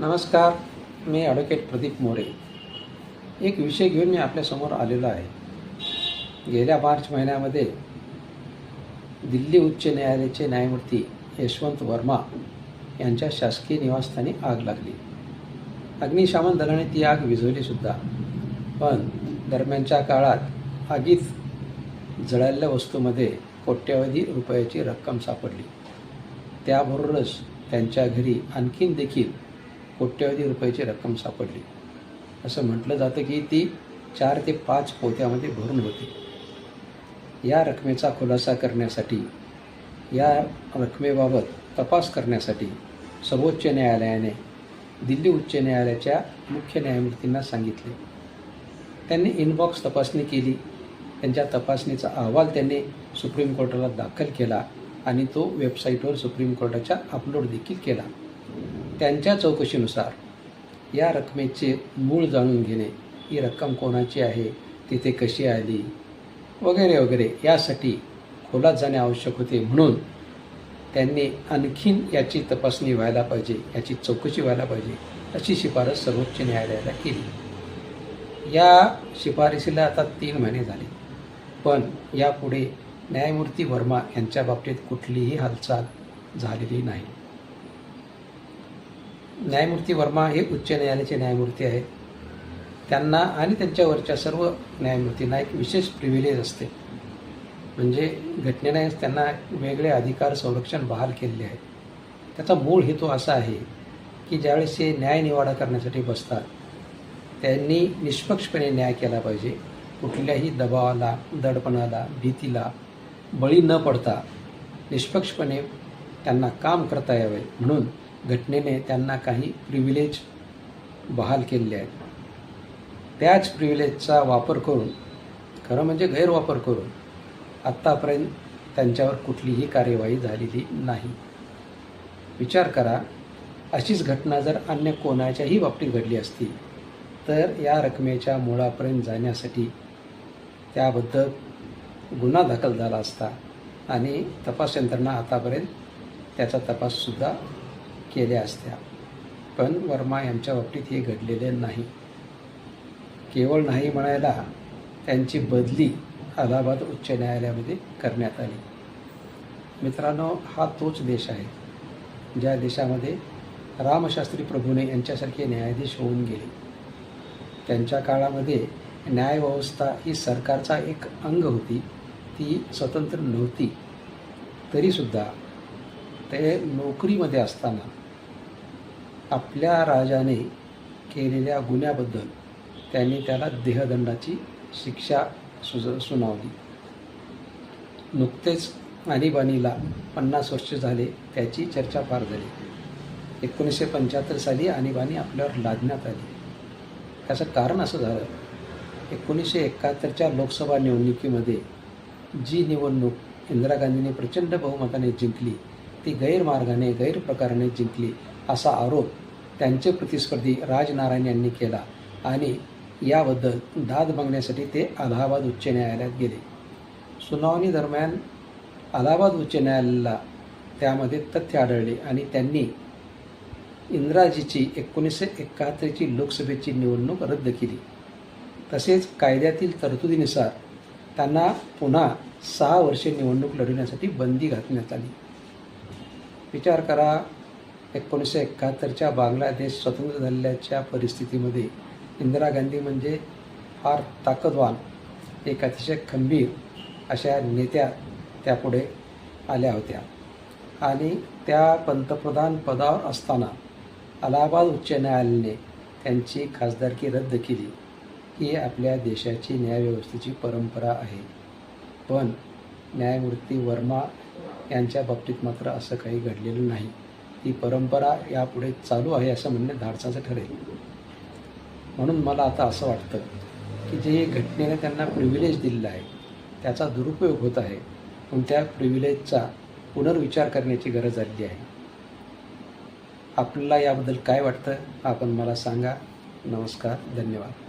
नमस्कार मी ॲडव्होकेट प्रदीप मोरे. एक विषय घेऊन मी आपल्यासमोर आलेलो आहे. गेल्या मार्च महिन्यामध्ये दिल्ली उच्च न्यायालयाचे न्यायमूर्ती यशवंत वर्मा यांच्या शासकीय निवासस्थानी आग लागली. अग्निशमन दलाने ती आग विझवलीसुद्धा पण दरम्यानच्या काळात आगीत जळालेल्या वस्तूमध्ये कोट्यवधी रुपयाची रक्कम सापडली. त्याबरोबरच त्यांच्या घरी आणखीन देखील कोट्यवधी रुपयाची रक्कम सापडली. असं म्हटलं जातं की ती चार ते पाच पोत्यामध्ये भरून होती. या रकमेचा खुलासा करण्यासाठी या रकमेबाबत तपास करण्यासाठी सर्वोच्च न्यायालयाने दिल्ली उच्च न्यायालयाच्या मुख्य न्यायमूर्तींना सांगितले. त्यांनी इनबॉक्स तपासणी केली. त्यांच्या तपासणीचा अहवाल त्यांनी सुप्रीम कोर्टाला दाखल केला आणि तो वेबसाईटवर सुप्रीम कोर्टाच्या अपलोड देखील केला. त्यांच्या चौकशीनुसार या रकमेचे मूळ जाणून घेणे. ही रक्कम कोणाची आहे? तिथे कशी आली? वगैरे वगैरे. यासाठी खोलात जाणे आवश्यक होते म्हणून त्यांनी आणखीन याची तपासणी व्हायला पाहिजे याची चौकशी व्हायला पाहिजे अशी शिफारस सर्वोच्च न्यायालयाला केली. या शिफारसीला आता तीन महिने झाले. पण यापुढे न्यायमूर्ती वर्मा यांच्या बाबतीत कुठलीही हालचाल झालेली नाही. न्यायमूर्ती वर्मा हे उच्च न्यायालयाचे न्यायमूर्ती आहेत. त्यांना आणि त्यांच्यावरच्या सर्व न्यायमूर्तींना एक विशेष प्रिव्हिलेज असते. म्हणजे घटनेने त्यांना वेगळे अधिकार संरक्षण बहाल केलेले आहेत. त्याचा मूळ हेतू असा आहे की ज्यावेळेस हे न्यायनिवाडा करण्यासाठी बसतात त्यांनी निष्पक्षपणे न्याय केला पाहिजे. कुठल्याही दबावाला दडपणाला भीतीला बळी न पडता निष्पक्षपणे त्यांना काम करता यावे. म्हणून घटनेने त्यांना काही प्रिव्हिलेज बहाल केलेले आहेत. त्याच प्रिव्हिलेजचा वापर करून खरं म्हणजे गैरवापर करून आत्तापर्यंत त्यांच्यावर कुठलीही कार्यवाही झालेली नाही. विचार करा अशीच घटना जर अन्य कोणाच्याही बाबतीत घडली असती तर या रकमेच्या मुळापर्यंत जाण्यासाठी त्याबद्दल गुन्हा दाखल झाला असता आणि तपास यंत्रणा आतापर्यंत त्याचा तपाससुद्धा केल्या असत्या. पण वर्मा यांच्या बाबतीत हे घडलेले नाही. केवळ नाही म्हणायला त्यांची बदली अलाहाबाद उच्च न्यायालयामध्ये करण्यात आली. मित्रांनो हा तोच देश आहे ज्या देशामध्ये रामशास्त्री प्रभूने यांच्यासारखे न्यायाधीश होऊन गेले. त्यांच्या काळामध्ये न्यायव्यवस्था ही सरकारचा एक अंग होती. ती स्वतंत्र नव्हती. तरीसुद्धा ते नोकरीमध्ये असताना आपल्या राजाने केलेल्या गुन्ह्याबद्दल त्यांनी त्याला देहदंडाची शिक्षा सुज सुनावली. नुकतेच आणीबाणीला पन्नास वर्ष झाले त्याची चर्चा फार झाली. एकोणीसशे पंच्याहत्तर साली आणीबाणी आपल्यावर लादण्यात आली. त्याचं कारण असं झालं एकोणीसशे एकाहत्तरच्या लोकसभा निवडणुकीमध्ये जी निवडणूक इंदिरा गांधीने प्रचंड बहुमताने जिंकली ती गैरमार्गाने गैरप्रकाराने जिंकली असा आरोप त्यांचे प्रतिस्पर्धी राजनारायण यांनी केला आणि याबद्दल दाद मागण्यासाठी ते अलाहाबाद उच्च न्यायालयात गेले. सुनावणी दरम्यान अलाहाबाद उच्च न्यायालयाला त्यामध्ये तथ्य आढळले आणि त्यांनी इंद्राजीची एकोणीसशे एकाहत्तरची लोकसभेची निवडणूक रद्द केली. तसेच कायद्यातील तरतुदीनुसार त्यांना पुन्हा सहा वर्षे निवडणूक लढवण्यासाठी बंदी घातण्यात आली. विचार करा एकोणीसशे एकाहत्तरच्या बांगलादेश स्वतंत्र झालेल्याच्या परिस्थितीमध्ये इंदिरा गांधी म्हणजे फार ताकदवान एक अतिशय खंबीर अशा नेत्या त्यापुढे आल्या होत्या. आणि त्या पंतप्रधान पदावर असताना अलाहाबाद उच्च न्यायालयाने त्यांची खासदारकी रद्द केली. ही आपल्या देशाची न्यायव्यवस्थेची परंपरा आहे. पण न्यायमूर्ती वर्मा यांच्या बाबतीत मात्र असं काही घडलेलं नाही. ही परंपरा यापुढे चालू आहे असं म्हणणे धाडसाचं ठरेल. म्हणून मला आता असं वाटतं की जे घटनेने त्यांना प्रिव्हिलेज दिलेलं आहे त्याचा दुरुपयोग होत आहे पण त्या प्रिव्हिलेजचा पुनर्विचार करण्याची गरज आली आहे. आपल्याला याबद्दल काय वाटतं आपण मला सांगा. नमस्कार धन्यवाद.